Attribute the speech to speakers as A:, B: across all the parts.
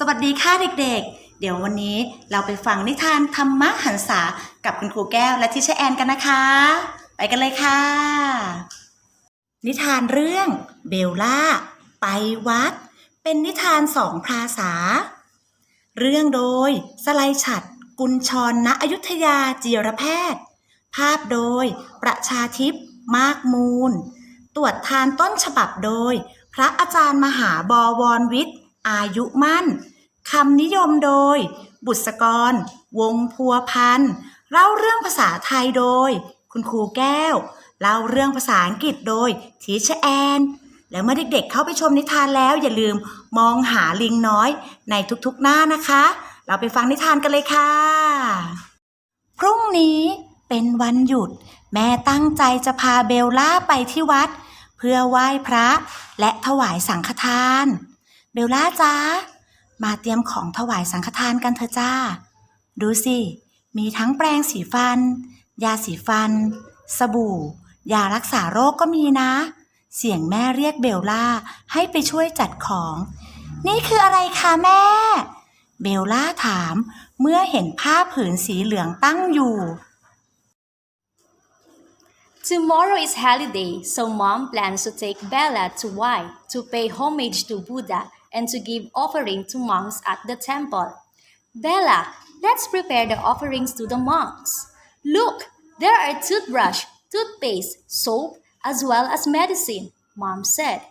A: สวัสดีค่ะเด็กๆ เดี๋ยววันนี้เราไปฟังนิทานธรรมะหันษากับคุณครูแก้วและทิเชแอนกันนะคะ ไปกันเลยค่ะ นิทานเรื่องเบลล่า ไปวัด เป็นนิทานสองภาษา เรื่องโดย สไลฉัด กุลชรณอยุธยาจีรแพทย์ ภาพโดย ประชาทิพย์มากมูล ตรวจทานต้นฉบับโดย พระอาจารย์มหาบวรวิทย์ อายุมั่นคำนิยมโดย บุษกร วงพัวพันธ์เล่าเรื่องภาษาไทยโดย คุณครูแก้ว เล่าเรื่องภาษาอังกฤษโดยทีชแอน แล้วเมื่อเด็กๆเข้าไปชมนิทานแล้วอย่าลืมมองหาลิงน้อยในทุกๆหน้านะคะ เราไปฟังนิทานกันเลยค่ะ พรุ่งนี้เป็นวันหยุด แม่ตั้งใจจะพาเบลล่าไปที่วัด เพื่อไหว้พระและถวายสังฆทาน เบลล่าจ้ามาเตรียมของถวายสังฆทานกันเถอะจ้า ดูสิ มีทั้งแปรงสีฟัน ยาสีฟัน สบู่ ยารักษาโรคก็มีนะ เสียงแม่เรียกเบลล่าให้ไปช่วยจัดของ นี่คืออะไรคะแม่ เบลล่าถามเมื่อเห็นผ้าผืนสีเหลืองตั้งอยู่
B: Tomorrow is holiday, so mom plans to take Bella to Wai to pay homage to Buddha and to give offering to monks at the temple. Bella, let's prepare the offerings to the monks. Look, there are toothbrush, toothpaste, soap, as well as medicine, mom said.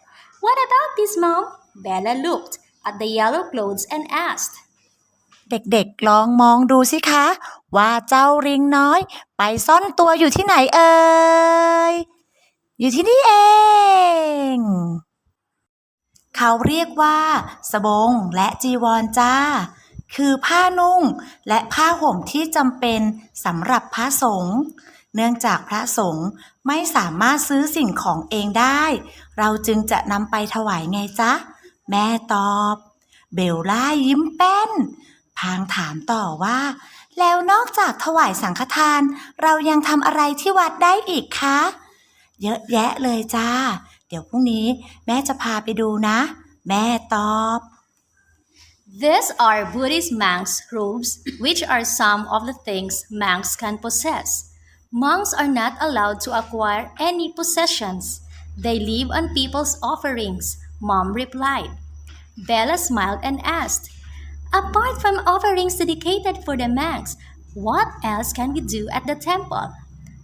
B: What about this, mom? Bella looked at the yellow clothes and asked.
A: เด็กๆ ลองมองดูสิคะ ว่าเจ้าริงน้อย ไปซ่อนตัวอยู่ที่ไหนเอ่ย อยู่ที่นี่เอง เขาเรียกว่าสบงและจีวรจ้า คือผ้านุ่งและผ้าห่มที่จำเป็นสำหรับพระสงฆ์เนื่องจากพระสงฆ์ไม่สามารถซื้อสิ่งของเองได้ เราจึงจะนำไปถวายไงจ๊ะ แม่ตอบ เบลล่ายิ้มแป้น พางถามต่อว่า แล้วนอกจากถวายสังฆทาน เรายังทำอะไรที่วัดได้อีกคะ เยอะแยะเลยจ้า เดี๋ยวพรุ่งนี้แม่จะพาไปดูนะ แม่ตอบ
B: These are Buddhist monks' robes, which are some of the things monks can possess. Monks are not allowed to acquire any possessions. They live on people's offerings, Mom replied. Bella smiled and asked, Apart from offerings dedicated for the monks, what else can we do at the temple?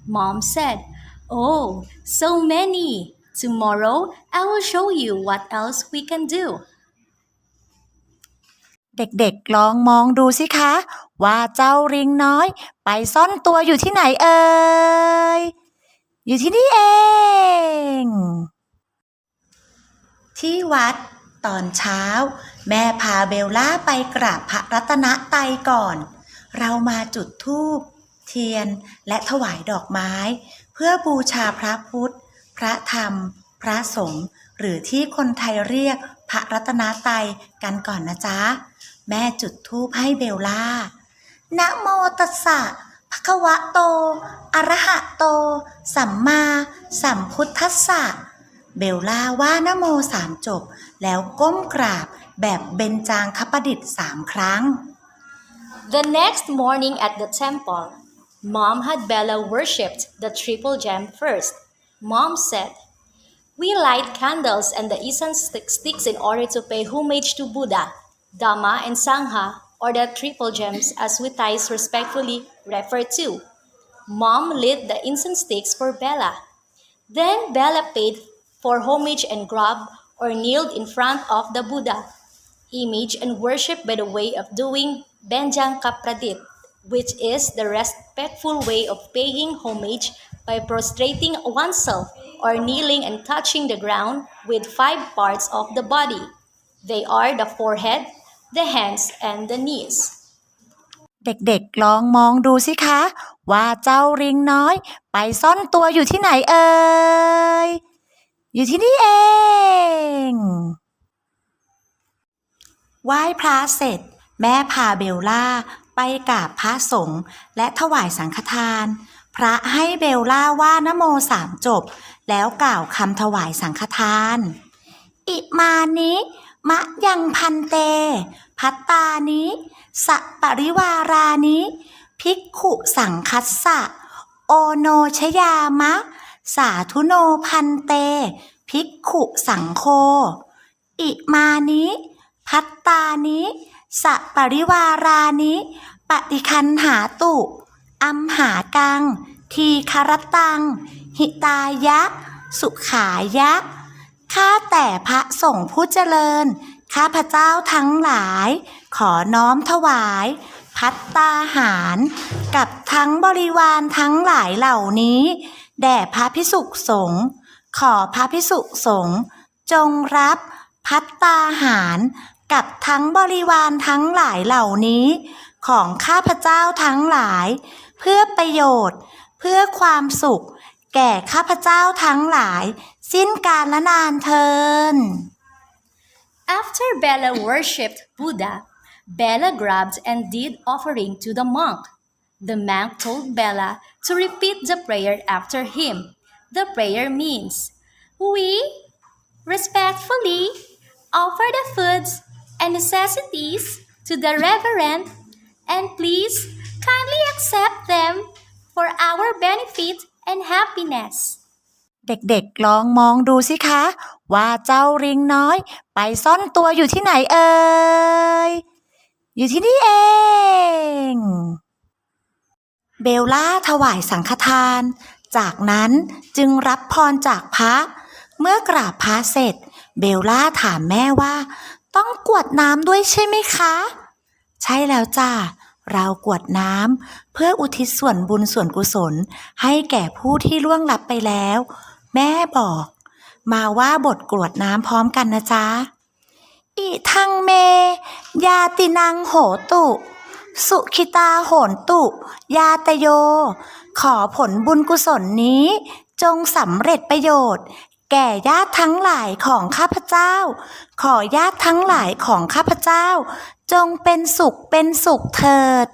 B: Mom said, Oh, so many. Tomorrow I will show you what else we can do.
A: เด็กๆ ลองมองดูสิคะ ว่าเจ้าริงน้อย ไปซ่อนตัวอยู่ที่ไหนเอ่ย อยู่ที่นี่เอง ที่วัดตอนเช้า แม่พาเบลล่าไปกราบพระรัตนตรัยก่อน เรามาจุดธูปเทียนและถวายดอกไม้ เพื่อบูชาพระพุทธ พระธรรม พระสงฆ์หรือที่คนไทยเรียกพระรัตนตรัยกันก่อนนะจ๊ะ แม่จุดธูปให้เบลล่านะโมตัสสะภะคะวะโต อรหะโต สัมมาสัมพุทธัสสะ เบลล่าว่านะโมสามจบ แล้วก้มกราบแบบเบญจางคประดิษฐ์สามครั้ง
B: The next morning at the temple, Mom had Bella worshipped the triple gem first. Mom said, We light candles and the incense sticks in order to pay homage to Buddha, Dhamma, and Sangha, or the triple gems as we Thais respectfully refer to. Mom lit the incense sticks for Bella. Then Bella paid for homage and grabbed or kneeled in front of the Buddha image and worship by the way of doing Benjang Kapradit, which is the respectful way of paying homage by prostrating oneself or kneeling and touching the ground with five parts of the body. They are the forehead, the hands, and the knees.
A: เด็กๆ ลองมองดูสิคะ ว่าเจ้าริงน้อย ไปซ่อนตัวอยู่ที่ไหนเอ่ย อยู่ที่นี่เองไหว้พระเสร็จ แม่พาเบลล่า ไปกราบพระสงฆ์และถวายสังฆทาน พระให้เบลล่าว่านโมสามจบ แล้วกล่าวคำถวายสังฆทาน อิมานิมะยังพันเต พัตตานิสะปริวารานิภิกขุสังคัสสะ โอโนชยามะ สาธุโนพันเต ภิกขุสังโฆอิมานิพัตตานิสะปริวารานิปฏิคันหาตุ อัมหากัง ทีคารตัง หิตายะ สุขายะ ข้าแต่พระสงฆ์ผู้เจริญ ข้าพระเจ้าทั้งหลาย ขอน้อมถวาย พัตตาหาร กับทั้งบริวารทั้งหลายเหล่านี้ แด่พระพิสุสงฆ์ขอพระพิสุสงฆ์จงรับพัตตาหารกับทั้งบริวารทั้งหลายเหล่านี้ ของข้าพเจ้าทั้งหลาย เพื่อประโยชน์ เพื่อความสุข แก่ข้าพเจ้าทั้งหลาย สิ้นกาลและนานเทิน
B: After Bella worshipped Buddha, Bella grabbed and did offering to the monk. The monk told Bella to repeat the prayer after him. The prayer means, We respectfully offer the foods and necessities to the Reverend and please accept them for our benefit and happiness.
A: เด็กๆ ลองมองดูสิคะ ว่าเจ้าริงน้อย ไปซ่อนตัวอยู่ที่ไหนเอ่ย อยู่ที่นี่เอง เบลล่าถวายสังฆทาน จากนั้นจึงรับพรจากพระ เมื่อกราบพระเสร็จ เบลล่าถามแม่ว่า ต้องกวดน้ำด้วยใช่ไหมคะ ใช่แล้วจ้า รากวดน้ำเพื่ออุทิศส่วนบุญส่วนกุศล ให้แก่ผู้ที่ล่วงลับไปแล้ว แม่บอก มาว่าบทกรวดน้ำพร้อมกันนะจ๊ะ อิทังเม ยาตินังโหตุ สุขิตาโหนตุ ยาตโย ขอผลบุญกุศลนี้จงสำเร็จประโยชน์ แก่ญาติทั้งหลายของข้าพเจ้า ขอญาติทั้งหลายของข้าพเจ้า จงเป็นสุขเป็นสุขเถิด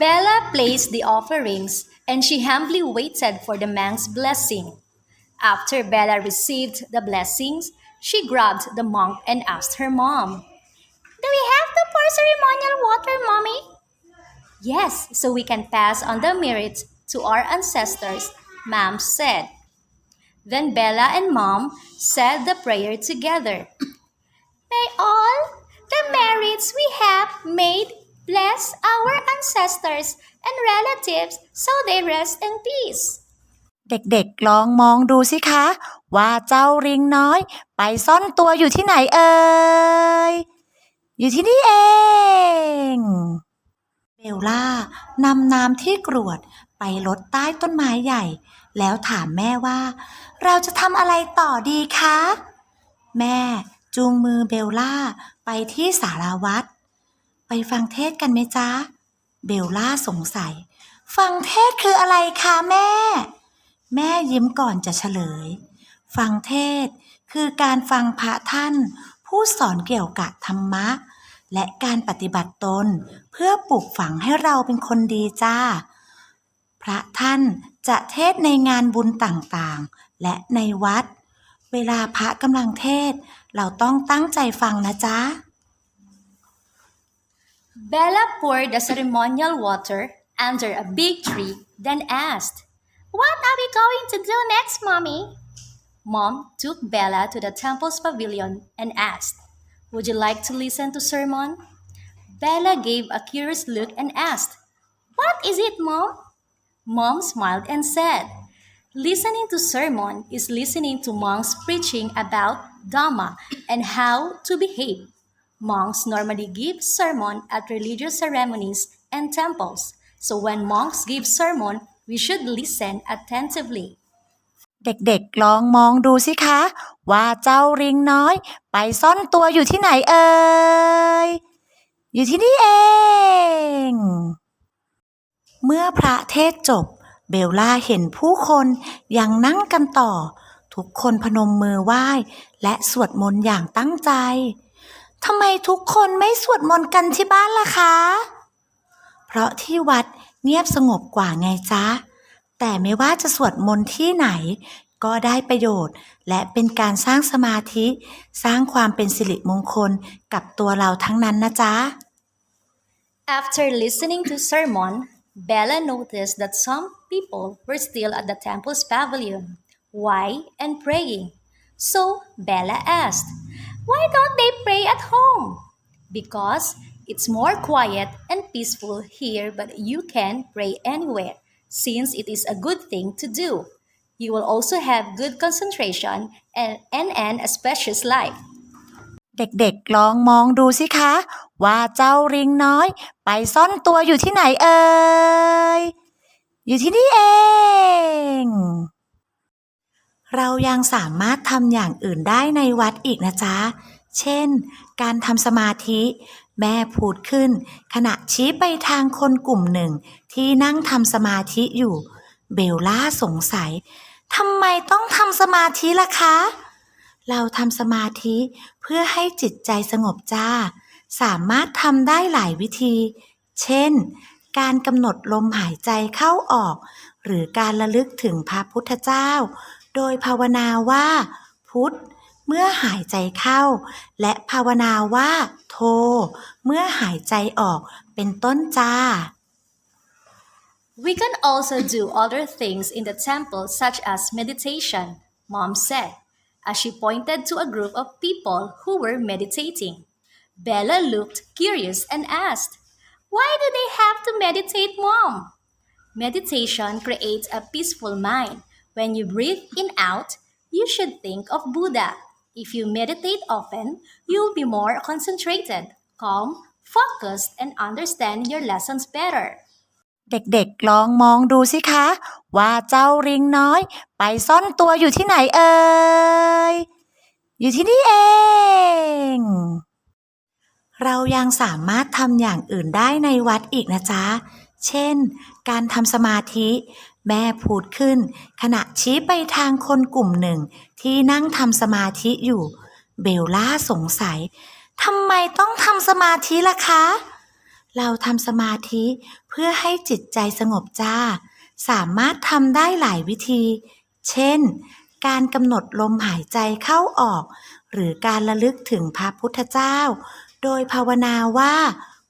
B: Bella placed the offerings and she humbly waited for the monk's blessing. After Bella received the blessings, she grabbed the monk and asked her mom, Do we have to pour ceremonial water, mommy? Yes, so we can pass on the merits to our ancestors, mom said. Then Bella and mom said the prayer together. May all the merits we have made bless our ancestors and relatives so they rest in peace.
A: เด็กๆ ลองมองดูสิคะ ว่าเจ้าริงน้อย ไปซ่อนตัวอยู่ที่ไหนเอ่ย อยู่ที่นี่เอง เบลล่านำน้ำที่กรวดไปลดใต้ต้นไม้ใหญ่ แล้วถามแม่ว่า เราจะทำอะไรต่อดีคะ แม่จูงมือเบลล่าไปที่สาราวัดไปฟังเทศกันไหมจ๊ะ เบลล่าสงสัย ฟังเทศคืออะไรคะแม่ แม่ยิ้มก่อนจะเฉลย ฟังเทศคือการฟังพระท่าน ผู้สอนเกี่ยวกับธรรมะ และการปฏิบัติตน เพื่อปลูกฝังให้เราเป็นคนดีจ้า พระท่านจะเทศในงานบุญต่างๆ และในวัด เวลาพระกำลังเทศ เราต้องตั้งใจฟังนะจ๊ะ
B: Bella poured the ceremonial water under a big tree, then asked, What are we going to do next, Mommy? Mom took Bella to the temple's pavilion and asked, Would you like to listen to sermon? Bella gave a curious look and asked, What is it, Mom? Mom smiled and said, Listening to sermon is listening to monks preaching about Dhamma and how to behave. Monks normally give sermon at religious ceremonies and temples. So when monks give sermon, we should listen attentively.
A: เด็กๆ ลองมองดูสิคะ ว่าเจ้าริงน้อย ไปซ่อนตัวอยู่ที่ไหนเอ่ย อยู่ที่นี่เอง เมื่อพระเทศจบ เบลล่าเห็นผู้คนยังนั่งกันต่อ ทุกคนพนมมือไหว้ และสวดมนต์อย่างตั้งใจทำไมทุกคนไม่สวดมนต์กันที่บ้านล่ะคะ เพราะที่วัดเงียบสงบกว่าไงจ๊ะ แต่ไม่ว่าจะสวดมนต์ที่ไหน ก็ได้ประโยชน์ และเป็นการสร้างสมาธิ สร้างความเป็นสิริมงคลกับตัวเราทั้งนั้นนะจ๊ะ
B: After listening to sermon, Bella noticed that some people were still at the temple's pavilion. Why? And praying. So Bella asked, Why don't they pray at home? Because it's more quiet and peaceful here, but you can pray anywhere, since it is a good thing to do. You will also have good concentration and, and an auspicious life.
A: เด็กๆ ลองมองดูสิคะ ว่าเจ้าริงน้อย ไปซ่อนตัวอยู่ที่ไหนเอ่ย อยู่ที่นี่เอง เรายังสามารถทำอย่างอื่นได้ในวัดอีกนะจ๊ะ เช่น การทำสมาธิ แม่พูดขึ้น ขณะชี้ไปทางคนกลุ่มหนึ่ง ที่นั่งทำสมาธิอยู่ เบลล่าสงสัยทำไมต้องทำสมาธิล่ะคะ เราทำสมาธิเพื่อให้จิตใจสงบจ้า สามารถทำได้หลายวิธี เช่น การกำหนดลมหายใจเข้าออก หรือการระลึกถึงพระพุทธเจ้า โดยภาวนาว่า พุทธเมื่อหายใจเข้า และภาวนาว่า โท เมื่อหายใจออกเป็นต้นจ้า
B: We can also do other things in the temple, such as meditation, Mom said, as she pointed to a group of people who were meditating. Bella looked curious and asked, Why do they have to meditate, Mom? Meditation creates a peaceful mind. When you breathe in out, you should think of Buddha. If you meditate often, you'll be more concentrated, calm, focused, and understand your lessons better.
A: เด็กๆ ลองมองดูสิคะ ว่าเจ้าริงน้อย ไปซ่อนตัวอยู่ที่ไหนเอ่ย อยู่ที่นี่เอง เรายังสามารถทำอย่างอื่นได้ในวัดอีกนะจ๊ะ เช่น การทำสมาธิ แม่พูดขึ้น ขณะชี้ไปทางคนกลุ่มหนึ่ง ที่นั่งทำสมาธิอยู่ เบลล่าสงสัยทำไมต้องทำสมาธิล่ะคะ เราทำสมาธิเพื่อให้จิตใจสงบจ้า สามารถทำได้หลายวิธี เช่น การกำหนดลมหายใจเข้าออก หรือการระลึกถึงพระพุทธเจ้า โดยภาวนาว่า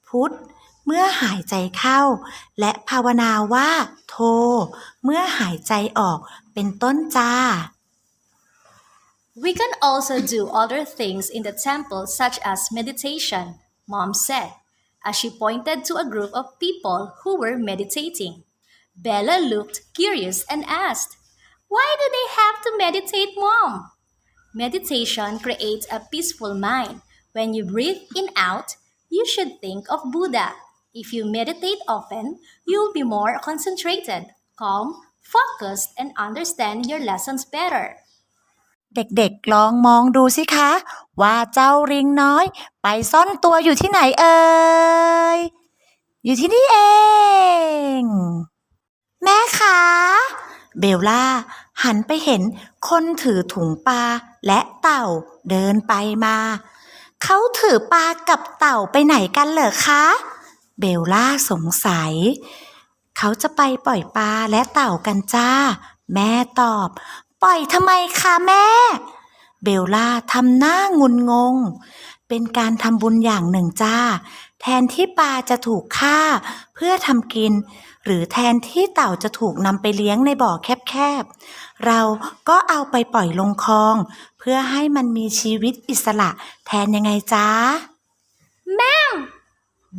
A: พุทธเมื่อหายใจเข้า และภาวนาว่า โท เมื่อหายใจออกเป็นต้นจ้า
B: We can also do other things in the temple, such as meditation, Mom said, as she pointed to a group of people who were meditating. Bella looked curious and asked, Why do they have to meditate, Mom? Meditation creates a peaceful mind. When you breathe in out, you should think of Buddha. If you meditate often, you'll be more concentrated, calm, focused, and understand your lessons better.
A: เด็กๆ ลองมองดูสิคะ ว่าเจ้าริงน้อย ไปซ่อนตัวอยู่ที่ไหนเอ่ย อยู่ที่นี่เอง แม่คะ เบลล่า หันไปเห็นคนถือถุงปลาและเต่าเดินไปมา เขาถือปลากับเต่าไปไหนกันเหรอคะ เบลล่าสงสัย เขาจะไปปล่อยปลาและเต่ากันจ้า แม่ตอบ ปล่อยทำไมคะแม่ เบลล่าทำหน้างุนงง เป็นการทำบุญอย่างหนึ่งจ้า แทนที่ปลาจะถูกฆ่าเพื่อทำกิน หรือแทนที่เต่าจะถูกนำไปเลี้ยงในบ่อแคบๆ เราก็เอาไปปล่อยลงคลอง เพื่อให้มันมีชีวิตอิสระแทนยังไงจ้า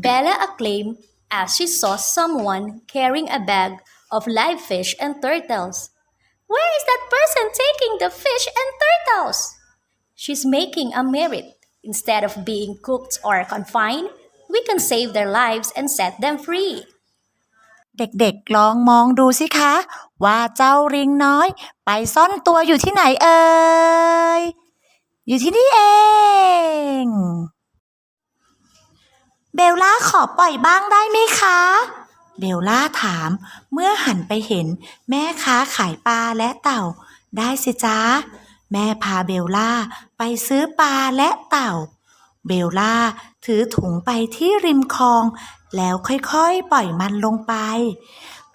B: Bella acclaimed as she saw someone carrying a bag of live fish and turtles. Where is that person taking the fish and turtles? She's making a merit. Instead of being cooked or confined, we can save their lives and set them free.
A: เด็กๆ ลองมองดูสิคะ ว่าเจ้าริงน้อย ไปซ่อนตัวอยู่ที่ไหนเอ่ย อยู่ที่นี่เอง เบลล่าขอปล่อยบ้างได้ไหมคะ เบลล่าถาม เมื่อหันไปเห็น แม่ค้าขายปลาและเต่า ได้สิจ้าแม่พาเบลล่าไปซื้อปลาและเต่า เบลล่า ถือถุงไปที่ริมคลอง แล้วค่อยๆ ปล่อยมันลงไป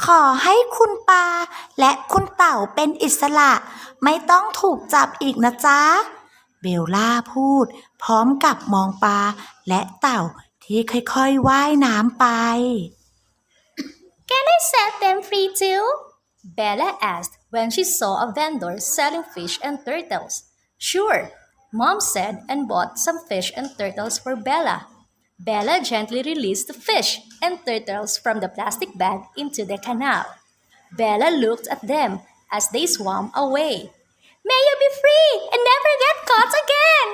A: ขอให้คุณปลาและคุณเต่าเป็นอิสระ ไม่ต้องถูกจับอีกนะจ๊ะ เบลล่าพูด พร้อมกับมองปลาและเต่าที่ค่อยๆว่ายน้ำไป
B: Can I set them free too? Bella asked when she saw a vendor selling fish and turtles. Sure, Mom said and bought some fish and turtles for Bella. Bella gently released the fish and turtles from the plastic bag into the canal. Bella looked at them as they swam away. May you be free and never get caught again!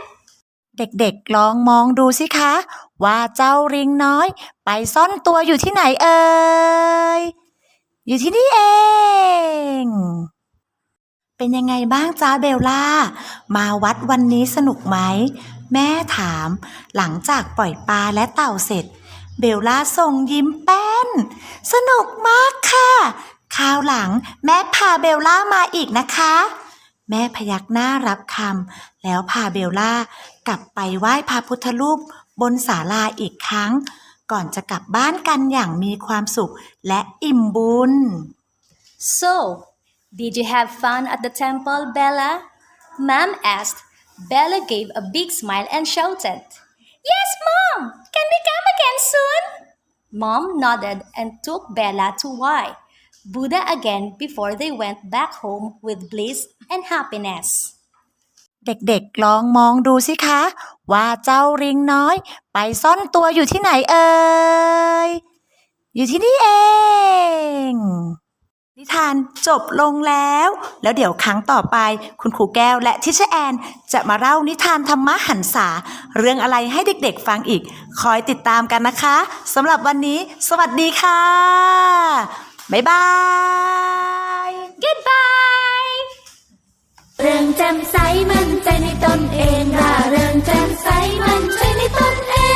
A: เด็กๆ ลองมองดูสิคะ ว่าเจ้าริงน้อย ไปซ่อนตัวอยู่ที่ไหนเอ่ย อยู่ที่นี่เอง เป็นยังไงบ้างจ้าเบลล่า มาวัดวันนี้สนุกไหม แม่ถาม หลังจากปล่อยปลาและเต่าเสร็จ เบลล่าส่งยิ้มแป้น สนุกมากค่ะ คราวหลังแม่พาเบลล่ามาอีกนะคะ แม่พยักหน้ารับคำแล้วพาเบลล่ากลับไปไหว้พระพุทธรูปบนศาลาอีกครั้ง ก่อนจะกลับบ้านกันอย่างมีความสุขและอิ่มบุญ
B: So, did you have fun at the temple, Bella? Mom asked. Bella gave a big smile and shouted, Yes, Mom! Can we come again soon? Mom nodded and took Bella to Y, Buddha again before they went back home with bliss and happiness.
A: เด็กๆ ลองมองดูสิคะ ว่าเจ้าริงน้อย ไปซ่อนตัวอยู่ที่ไหนเอ่ย อยู่ที่นี่เอง นิทานจบลงแล้ว แล้วเดี๋ยวครั้งต่อไป คุณครูแก้วและทิชแอน จะมาเล่านิทานธรรมะหันษา เรื่องอะไรให้เด็กๆฟังอีก คอยติดตามกันนะคะสำหรับวันนี้ สวัสดีค่ะ บ๊ายบาย
B: goodbye
C: เรื่องแจ่มใสมันใจในตนเอ
B: งร่าเริงแจ่
C: ม
B: ใสมันใจในตนเอ
C: ง